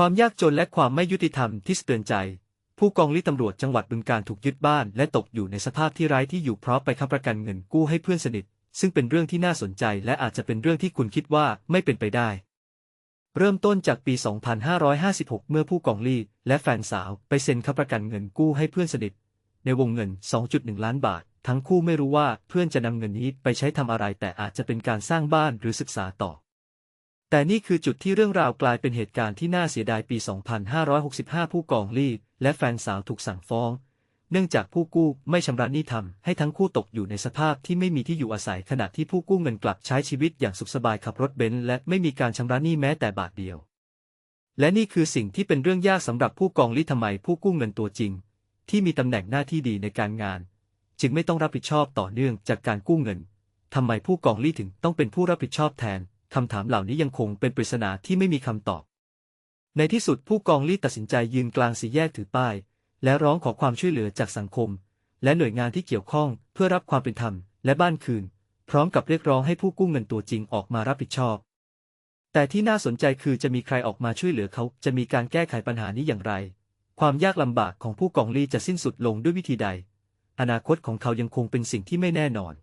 ความยากจนและความไม่ยุติธรรมที่สะเตือนใจ ผู้กองลีตำรวจจังหวัดบึงการถูกยึดบ้าน และตกอยู่ในสภาพที่ไร้ที่อยู่เพราะไปค้ำประกันเงินกู้ให้เพื่อนสนิท ซึ่งเป็นเรื่องที่น่าสนใจและอาจจะเป็นเรื่องที่คุณคิดว่าไม่เป็นไปได้ เริ่มต้นจากปี 2556 เมื่อผู้กองลีและแฟนสาวไปเซ็นค้ำประกันเงินกู้ให้เพื่อนสนิท ในวงเงิน 2.1 ล้านบาท ทั้งคู่ไม่รู้ว่าเพื่อนจะนำเงินนี้ไปใช้ทำอะไรแต่อาจจะเป็นการสร้างบ้านหรือศึกษาต่อ แต่นี่คือจุดที่เรื่องราวกลายเป็นเหตุการณ์ที่น่าเสียดายปี 2565 ผู้กองลีและแฟนสาวถูกสั่งฟ้อง เนื่องจากผู้กู้ไม่ชำระหนี้ทำให้ทั้งคู่ตกอยู่ในสภาพที่ไม่มีที่อยู่อาศัยขณะที่ผู้กู้เงินกลับใช้ชีวิตอย่างสุขสบายขับรถเบนซ์และไม่มีการชำระหนี้แม้แต่บาทเดียว และนี่คือสิ่งที่เป็นเรื่องยากสำหรับผู้กองลีทำไมผู้กู้เงินตัวจริง ที่มีตำแหน่งหน้าที่ดีในการงาน จึงไม่ต้องรับผิดชอบต่อเนื่องจากการกู้เงินทำไมผู้กองลี่ถึงต้องเป็นผู้รับผิดชอบแทน คำถามเหล่านี้ยังคงเป็นปริศนาที่ไม่มีคำตอบ ในที่สุดผู้กองลี่ตัดสินใจยืนกลางสี่แยกถือป้าย และร้องขอความช่วยเหลือจากสังคม และหน่วยงานที่เกี่ยวข้องเพื่อรับความเป็นธรรมและบ้านคืน พร้อมกับเรียกร้องให้ผู้กู้เงินตัวจริงออกมารับผิดชอบ แต่ที่น่าสนใจคือจะมีใครออกมาช่วยเหลือเขาจะมีการแก้ไขปัญหานี้อย่างไร ความยากลำบากของผู้กองลี่จะสิ้นสุดลงด้วยวิธีใด อนาคตของเขายังคงเป็นสิ่งที่ไม่แน่นอน